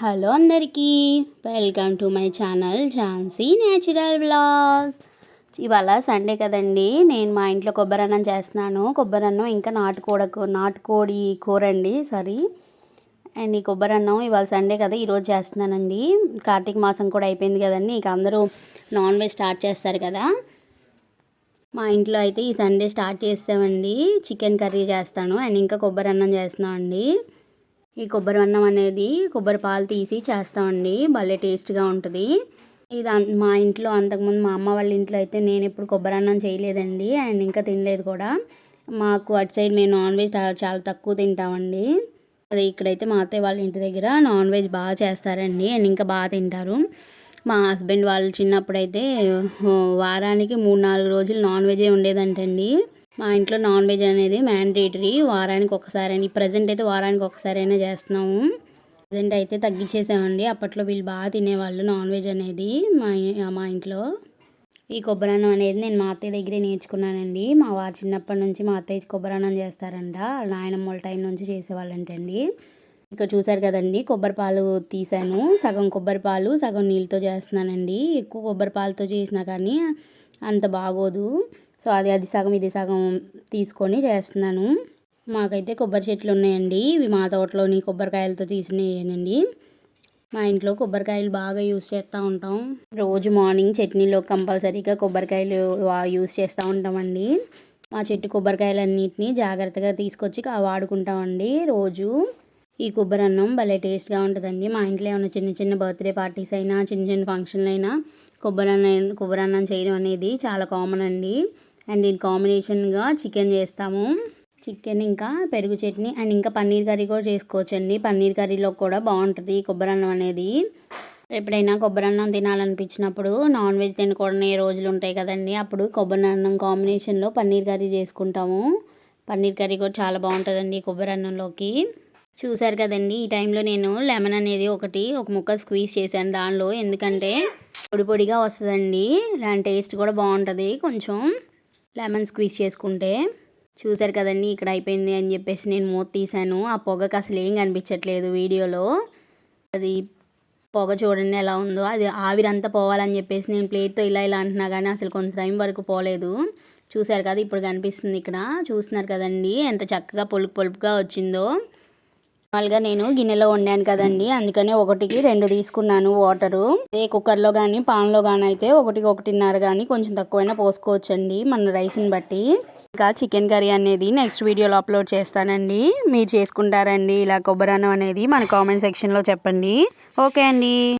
Hello అందరికీ welcome to my channel Jhansi natural blogs ఇవాళ Sunday కదండి నేను మా ఇంట్లో కొబ్బరి అన్నం చేస్తున్నాను. కొబ్బరి అన్నం ఇంకా నాటుకోడ నాటుకోడి కూర అండి సారీ. అండ్ ఈ కొబ్బరి అన్నం ఇవాళ సండే కదా ఈరోజు చేస్తున్నానండి. కార్తీక మాసం కూడా అయిపోయింది కదండి ఇక అందరూ నాన్ వెజ్ స్టార్ట్ చేస్తారు కదా. మా ఇంట్లో అయితే ఈ సండే స్టార్ట్ చేస్తామండి. చికెన్ కర్రీ చేస్తాను అండ్ ఇంకా కొబ్బరి అన్నం చేస్తున్నాం అండి ఈ కొబ్బరి అన్నం అనేది కొబ్బరి పాలు తీసి చేస్తామండి. భలే టేస్ట్గా ఉంటుంది. ఇది మా ఇంట్లో అంతకుముందు మా అమ్మ వాళ్ళ ఇంట్లో అయితే నేను ఎప్పుడు కొబ్బరి అన్నం చేయలేదండి. అండ్ ఇంకా తినలేదు కూడా. మాకు అటు సైడ్ మేము నాన్ వెజ్ చాలా తక్కువ తింటామండి. అదే ఇక్కడైతే మా అత్తయ్య వాళ్ళ ఇంటి దగ్గర నాన్ వెజ్ బాగా చేస్తారండి. అండ్ ఇంకా బాగా తింటారు. మా హస్బెండ్ వాళ్ళు చిన్నప్పుడు అయితే వారానికి మూడు నాలుగు రోజులు నాన్ వెజే ఉండేదంటండి. మా ఇంట్లో నాన్ వెజ్ అనేది మ్యాండేటరీ. వారానికి ఒకసారి ప్రజెంట్ అయితే వారానికి ఒకసారి అయినా చేస్తున్నాము. ప్రజెంట్ అయితే తగ్గించేసామండి. అప్పట్లో వీళ్ళు బాగా తినేవాళ్ళు నాన్ వెజ్ అనేది మా మా ఇంట్లో. ఈ కొబ్బరన్నం అనేది నేను మా అత్తయ్య దగ్గరే నేర్చుకున్నానండి. మా వారు చిన్నప్పటి నుంచి మా అత్తయ్య కొబ్బరన్నం చేస్తారంట. నాయనమ్మ వాళ్ళ టైం నుంచి చేసేవాళ్ళంటండి. ఇక్కడ చూసారు కదండి కొబ్బరి పాలు తీసాను. సగం కొబ్బరి పాలు సగం నీళ్ళతో చేస్తున్నానండి. ఎక్కువ కొబ్బరి పాలతో చేసినా కానీ అంత బాగోదు. సో అది అది సగం ఇది సగం తీసుకొని చేస్తున్నాను. మాకైతే కొబ్బరి చెట్లు ఉన్నాయండి. ఇవి మా తోటలోని కొబ్బరికాయలతో తీసినాయండి మా ఇంట్లో కొబ్బరికాయలు బాగా యూస్ చేస్తూ ఉంటాం. రోజు మార్నింగ్ చట్నీలో కంపల్సరీగా కొబ్బరికాయలు యూస్ చేస్తూ ఉంటామండి. మా చెట్టు కొబ్బరికాయలన్నింటినీ జాగ్రత్తగా తీసుకొచ్చి వాడుకుంటామండి రోజు. ఈ కొబ్బరి అన్నం భలే టేస్ట్గా ఉంటుందండి. మా ఇంట్లో ఏమైనా చిన్న చిన్న బర్త్డే పార్టీస్ అయినా చిన్న చిన్న ఫంక్షన్లు అయినా కొబ్బరి అన్నం కొబ్బరి అన్నం చేయడం అనేది చాలా కామన్ అండి. అండ్ దీని కాంబినేషన్గా చికెన్ చేస్తాము. చికెన్ ఇంకా పెరుగు చట్నీ అండ్ ఇంకా పన్నీర్ కర్రీ కూడా చేసుకోవచ్చండి. పన్నీర్ కర్రీలో కూడా బాగుంటుంది కొబ్బరి అన్నం అనేది. ఎప్పుడైనా కొబ్బరి అన్నం తినాలనిపించినప్పుడు నాన్ వెజ్ తినకూడని రోజులు ఉంటాయి కదండి. అప్పుడు కొబ్బరి అన్నం కాంబినేషన్లో పన్నీర్ కర్రీ చేసుకుంటాము. పన్నీర్ కర్రీ కూడా చాలా బాగుంటుందండి కొబ్బరి అన్నంలోకి చూసారు కదండి ఈ టైంలో నేను లెమన్ అనేది ఒకటి ఒక ముక్క స్క్వీజ్ చేశాను దానిలో. ఎందుకంటే పొడి పొడిగా వస్తుందండి. దాని టేస్ట్ కూడా బాగుంటుంది కొంచెం. లెమన్ స్క్వీజ్ చేసుకుంటే చూసారు కదండి ఇక్కడ అయిపోయింది అని చెప్పేసి నేను మూత తీశాను. ఆ పొగకు అసలు ఏం కనిపించట్లేదు వీడియోలో. అది పొగ చూడండి ఎలా ఉందో. అది ఆవిరంతా పోవాలని చెప్పేసి నేను ప్లేట్తో ఇలా ఇలా అంటున్నా కానీ అసలు కొంచెం టైం వరకు పోలేదు. చూసారు కదా ఇప్పుడు కనిపిస్తుంది ఇక్కడ. చూస్తున్నారు కదండి ఎంత చక్కగా పొలుపు పొలుపుగా వచ్చిందో. నార్మల్గా నేను గిన్నెలో వండాను కదండి. అందుకనే ఒకటికి రెండు తీసుకున్నాను వాటరు. ఏ కుక్కర్లో కానీ పాన్లో కానీ అయితే ఒకటికి ఒకటిన్నర కానీ కొంచెం తక్కువైనా పోసుకోవచ్చండి మన రైస్ని బట్టి. ఇంకా చికెన్ కర్రీ అనేది నెక్స్ట్ వీడియోలో అప్లోడ్ చేస్తానండి. మీరు చేసుకుంటారండి. ఇలా కొబ్బరి అన్నం అనేది మన కామెంట్ సెక్షన్లో చెప్పండి. ఓకే అండి.